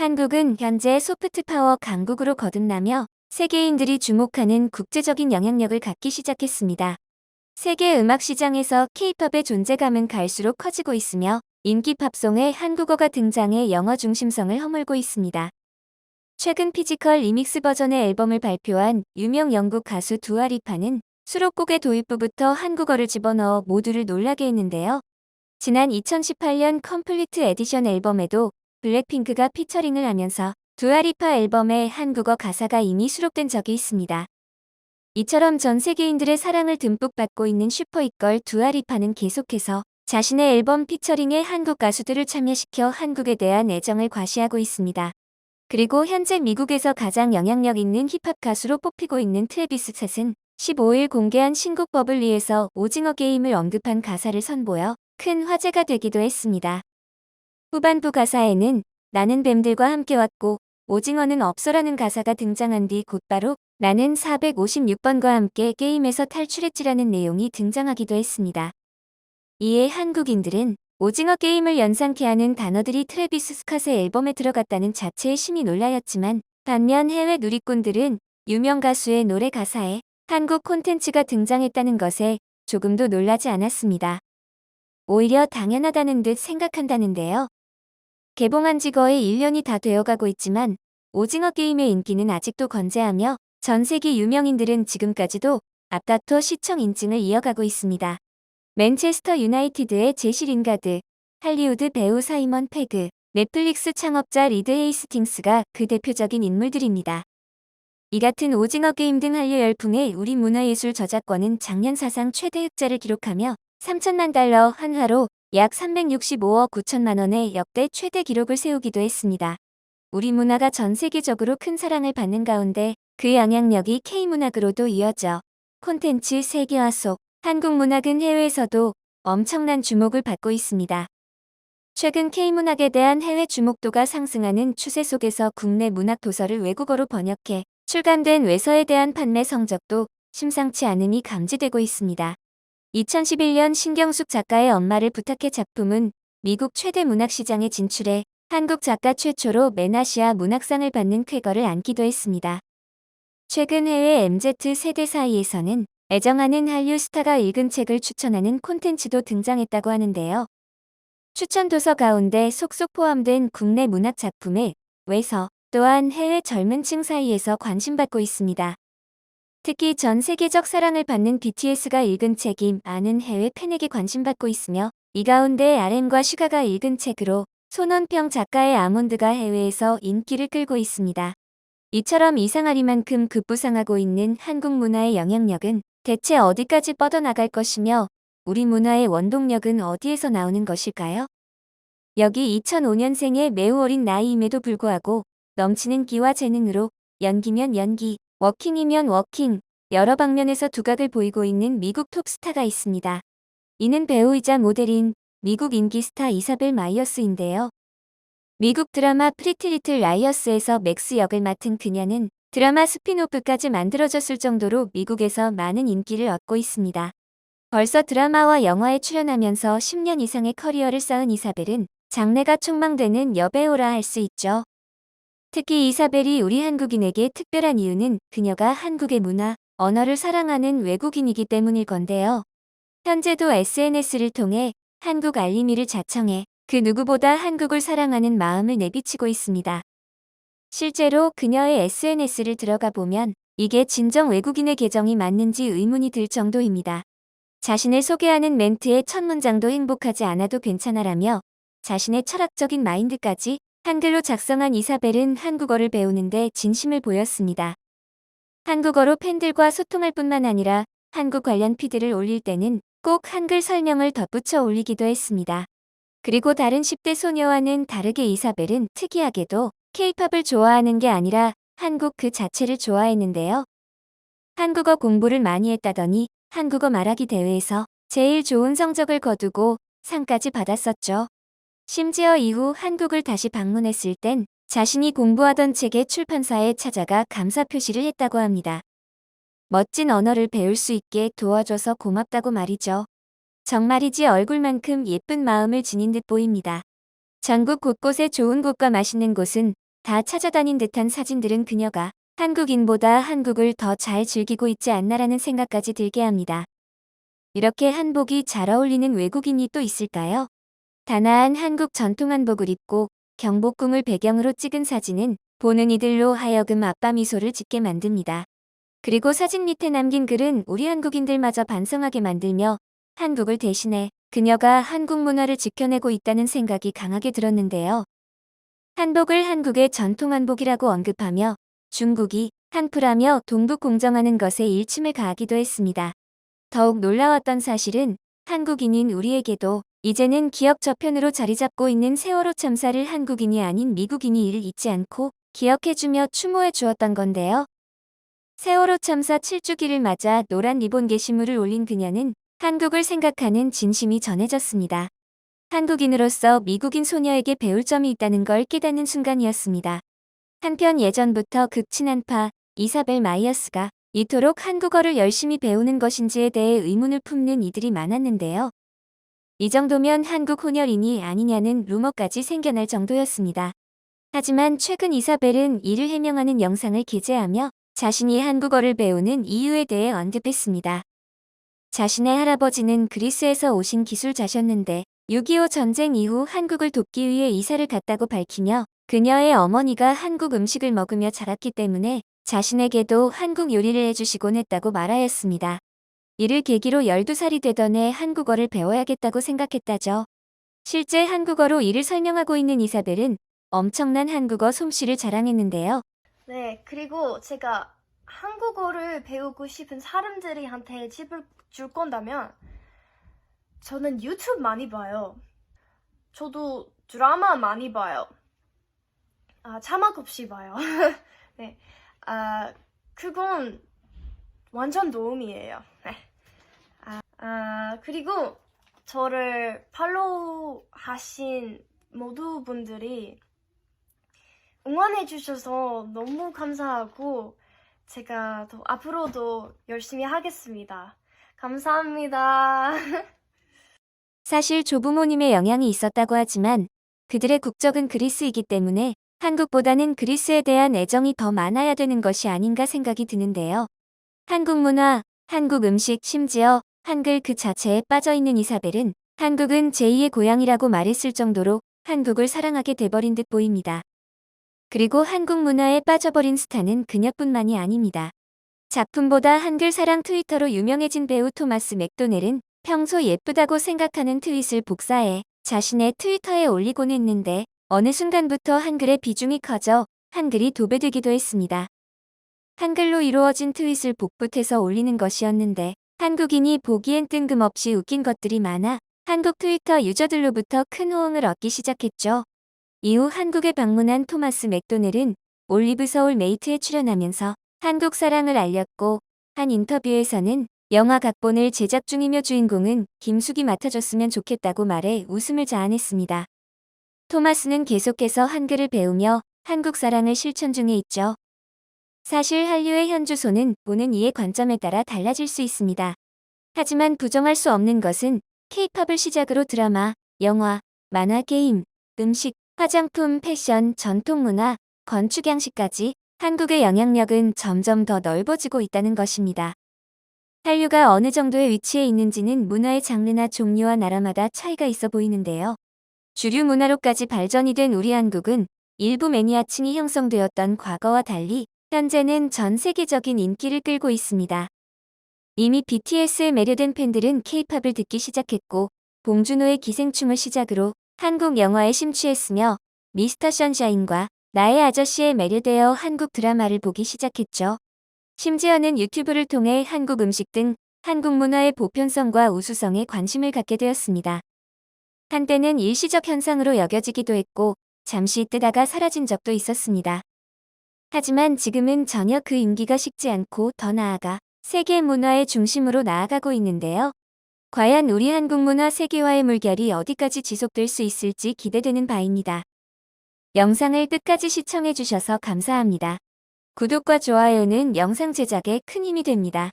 한국은 현재 소프트 파워 강국으로 거듭나며 세계인들이 주목하는 국제적인 영향력을 갖기 시작했습니다. 세계 음악 시장에서 K-팝의 존재감은 갈수록 커지고 있으며 인기 팝송에 한국어가 등장해 영어 중심성을 허물고 있습니다. 최근 피지컬 리믹스 버전의 앨범을 발표한 유명 영국 가수 두아리파는 수록곡의 도입부부터 한국어를 집어넣어 모두를 놀라게 했는데요. 지난 2018년 컴플리트 에디션 앨범에도 블랙핑크가 피처링을 하면서 두아리파 앨범에 한국어 가사가 이미 수록된 적이 있습니다. 이처럼 전 세계인들의 사랑을 듬뿍 받고 있는 슈퍼이걸 두아리파는 계속해서 자신의 앨범 피처링에 한국 가수들을 참여시켜 한국에 대한 애정을 과시하고 있습니다. 그리고 현재 미국에서 가장 영향력 있는 힙합 가수로 뽑히고 있는 트래비스 셋은 15일 공개한 신곡 버블리에서 오징어 게임을 언급한 가사를 선보여 큰 화제가 되기도 했습니다. 후반부 가사에는 나는 뱀들과 함께 왔고 오징어는 없어라는 가사가 등장한 뒤 곧바로 나는 456번과 함께 게임에서 탈출했지라는 내용이 등장하기도 했습니다. 이에 한국인들은 오징어 게임을 연상케 하는 단어들이 트래비스 스캇의 앨범에 들어갔다는 자체에 심히 놀라였지만 반면 해외 누리꾼들은 유명 가수의 노래 가사에 한국 콘텐츠가 등장했다는 것에 조금도 놀라지 않았습니다. 오히려 당연하다는 듯 생각한다는데요. 개봉한 지 거의 1년이 다 되어가고 있지만 오징어 게임의 인기는 아직도 건재하며 전 세계 유명인들은 지금까지도 앞다퉈 시청 인증을 이어가고 있습니다. 맨체스터 유나이티드의 제시 링가드, 할리우드 배우 사이먼 페그, 넷플릭스 창업자 리드 헤이스팅스가 그 대표적인 인물들입니다. 이 같은 오징어 게임 등 한류 열풍의 우리 문화예술 저작권은 작년 사상 최대 흑자를 기록하며 3천만 달러 한화로 약 365억 9천만 원의 역대 최대 기록을 세우기도 했습니다. 우리 문화가 전 세계적으로 큰 사랑을 받는 가운데 그 영향력이 K문학으로도 이어져 콘텐츠 세계화 속 한국 문학은 해외에서도 엄청난 주목을 받고 있습니다. 최근 K문학에 대한 해외 주목도가 상승하는 추세 속에서 국내 문학 도서를 외국어로 번역해 출간된 외서에 대한 판매 성적도 심상치 않음이 감지되고 있습니다. 2011년 신경숙 작가의 엄마를 부탁해 작품은 미국 최대 문학 시장에 진출해 한국 작가 최초로 메나시아 문학상을 받는 쾌거를 안기도 했습니다. 최근 해외 MZ 세대 사이에서는 애정하는 한류 스타가 읽은 책을 추천하는 콘텐츠도 등장했다고 하는데요. 추천 도서 가운데 속속 포함된 국내 문학 작품의 외서 또한 해외 젊은 층 사이에서 관심받고 있습니다. 특히 전 세계적 사랑을 받는 BTS가 읽은 책이 많은 해외 팬에게 관심받고 있으며 이 가운데 RM과 슈가가 읽은 책으로 손원평 작가의 아몬드가 해외에서 인기를 끌고 있습니다. 이처럼 이상하리만큼 급부상하고 있는 한국 문화의 영향력은 대체 어디까지 뻗어나갈 것이며 우리 문화의 원동력은 어디에서 나오는 것일까요? 여기 2005년생의 매우 어린 나이임에도 불구하고 넘치는 기와 재능으로 연기면 연기, 워킹이면 워킹, 여러 방면에서 두각을 보이고 있는 미국 톱스타가 있습니다. 이는 배우이자 모델인 미국 인기 스타 이사벨 마이어스인데요. 미국 드라마 프리티 리틀 라이어스에서 맥스 역을 맡은 그녀는 드라마 스피노프까지 만들어졌을 정도로 미국에서 많은 인기를 얻고 있습니다. 벌써 드라마와 영화에 출연하면서 10년 이상의 커리어를 쌓은 이사벨은 장래가 촉망되는 여배우라 할 수 있죠. 특히 이사벨이 우리 한국인에게 특별한 이유는 그녀가 한국의 문화, 언어를 사랑하는 외국인이기 때문일 건데요. 현재도 SNS를 통해 한국 알림이를 자청해 그 누구보다 한국을 사랑하는 마음을 내비치고 있습니다. 실제로 그녀의 SNS를 들어가 보면 이게 진정 외국인의 계정이 맞는지 의문이 들 정도입니다. 자신을 소개하는 멘트의 첫 문장도 행복하지 않아도 괜찮아라며 자신의 철학적인 마인드까지 한글로 작성한 이사벨은 한국어를 배우는데 진심을 보였습니다. 한국어로 팬들과 소통할 뿐만 아니라 한국 관련 피드를 올릴 때는 꼭 한글 설명을 덧붙여 올리기도 했습니다. 그리고 다른 10대 소녀와는 다르게 이사벨은 특이하게도 케이팝을 좋아하는 게 아니라 한국 그 자체를 좋아했는데요. 한국어 공부를 많이 했다더니 한국어 말하기 대회에서 제일 좋은 성적을 거두고 상까지 받았었죠. 심지어 이후 한국을 다시 방문했을 땐 자신이 공부하던 책의 출판사에 찾아가 감사 표시를 했다고 합니다. 멋진 언어를 배울 수 있게 도와줘서 고맙다고 말이죠. 정말이지 얼굴만큼 예쁜 마음을 지닌 듯 보입니다. 전국 곳곳에 좋은 곳과 맛있는 곳은 다 찾아다닌 듯한 사진들은 그녀가 한국인보다 한국을 더 잘 즐기고 있지 않나라는 생각까지 들게 합니다. 이렇게 한복이 잘 어울리는 외국인이 또 있을까요? 단아한 한국 전통 한복을 입고 경복궁을 배경으로 찍은 사진은 보는 이들로 하여금 아빠 미소를 짓게 만듭니다. 그리고 사진 밑에 남긴 글은 우리 한국인들마저 반성하게 만들며 한국을 대신해 그녀가 한국 문화를 지켜내고 있다는 생각이 강하게 들었는데요. 한복을 한국의 전통 한복이라고 언급하며 중국이 한푸라며 동북 공정하는 것에 일침을 가하기도 했습니다. 더욱 놀라웠던 사실은 한국인인 우리에게도 이제는 기억 저편으로 자리 잡고 있는 세월호 참사를 한국인이 아닌 미국인이 이를 잊지 않고 기억해주며 추모해 주었던 건데요. 세월호 참사 7주기를 맞아 노란 리본 게시물을 올린 그녀는 한국을 생각하는 진심이 전해졌습니다. 한국인으로서 미국인 소녀에게 배울 점이 있다는 걸 깨닫는 순간이었습니다. 한편 예전부터 극친한 파 이사벨 마이어스가 이토록 한국어를 열심히 배우는 것인지에 대해 의문을 품는 이들이 많았는데요. 이 정도면 한국 혼혈인이 아니냐는 루머까지 생겨날 정도였습니다. 하지만 최근 이사벨은 이를 해명하는 영상을 게재하며 자신이 한국어를 배우는 이유에 대해 언급했습니다. 자신의 할아버지는 그리스에서 오신 기술자셨는데 6.25 전쟁 이후 한국을 돕기 위해 이사를 갔다고 밝히며 그녀의 어머니가 한국 음식을 먹으며 자랐기 때문에 자신에게도 한국 요리를 해주시곤 했다고 말하였습니다. 이를 계기로 12살이 되던 해 한국어를 배워야겠다고 생각했다죠. 실제 한국어로 이를 설명하고 있는 이사벨은 엄청난 한국어 솜씨를 자랑했는데요. 네, 그리고 제가 한국어를 배우고 싶은 사람들이한테 팁을 줄 건다면 저는 유튜브 많이 봐요. 저도 드라마 많이 봐요. 아, 자막 없이 봐요. 네. 아, 그건 완전 도움이에요. 네. 아, 아, 그리고 저를 팔로우 하신 모두 분들이 응원해 주셔서 너무 감사하고 제가 더 앞으로도 열심히 하겠습니다. 감사합니다. 사실 조부모님의 영향이 있었다고 하지만 그들의 국적은 그리스이기 때문에 한국보다는 그리스에 대한 애정이 더 많아야 되는 것이 아닌가 생각이 드는데요. 한국 문화, 한국 음식, 심지어 한글 그 자체에 빠져있는 이사벨은 한국은 제2의 고향이라고 말했을 정도로 한국을 사랑하게 돼버린 듯 보입니다. 그리고 한국 문화에 빠져버린 스타는 그녀뿐만이 아닙니다. 작품보다 한글 사랑 트위터로 유명해진 배우 토마스 맥도넬은 평소 예쁘다고 생각하는 트윗을 복사해 자신의 트위터에 올리곤 했는데 어느 순간부터 한글의 비중이 커져 한글이 도배되기도 했습니다. 한글로 이루어진 트윗을 복붙해서 올리는 것이었는데 한국인이 보기엔 뜬금없이 웃긴 것들이 많아 한국 트위터 유저들로부터 큰 호응을 얻기 시작했죠. 이후 한국에 방문한 토마스 맥도넬은 올리브 서울 메이트에 출연하면서 한국 사랑을 알렸고 한 인터뷰에서는 영화 각본을 제작 중이며 주인공은 김숙이 맡아줬으면 좋겠다고 말해 웃음을 자아냈습니다. 토마스는 계속해서 한글을 배우며 한국 사랑을 실천 중에 있죠. 사실 한류의 현 주소는 보는 이의 관점에 따라 달라질 수 있습니다. 하지만 부정할 수 없는 것은 케이팝을 시작으로 드라마, 영화, 만화, 게임, 음식, 화장품, 패션, 전통문화, 건축 양식까지 한국의 영향력은 점점 더 넓어지고 있다는 것입니다. 한류가 어느 정도의 위치에 있는지는 문화의 장르나 종류와 나라마다 차이가 있어 보이는데요. 주류 문화로까지 발전이 된 우리 한국은 일부 매니아층이 형성되었던 과거와 달리 현재는 전 세계적인 인기를 끌고 있습니다. 이미 BTS에 매료된 팬들은 케이팝을 듣기 시작했고 봉준호의 기생충을 시작으로 한국 영화에 심취했으며 미스터 션샤인과 나의 아저씨에 매료되어 한국 드라마를 보기 시작했죠. 심지어는 유튜브를 통해 한국 음식 등 한국 문화의 보편성과 우수성에 관심을 갖게 되었습니다. 한때는 일시적 현상으로 여겨지기도 했고 잠시 뜨다가 사라진 적도 있었습니다. 하지만 지금은 전혀 그 인기가 식지 않고 더 나아가 세계 문화의 중심으로 나아가고 있는데요. 과연 우리 한국 문화 세계화의 물결이 어디까지 지속될 수 있을지 기대되는 바입니다. 영상을 끝까지 시청해주셔서 감사합니다. 구독과 좋아요는 영상 제작에 큰 힘이 됩니다.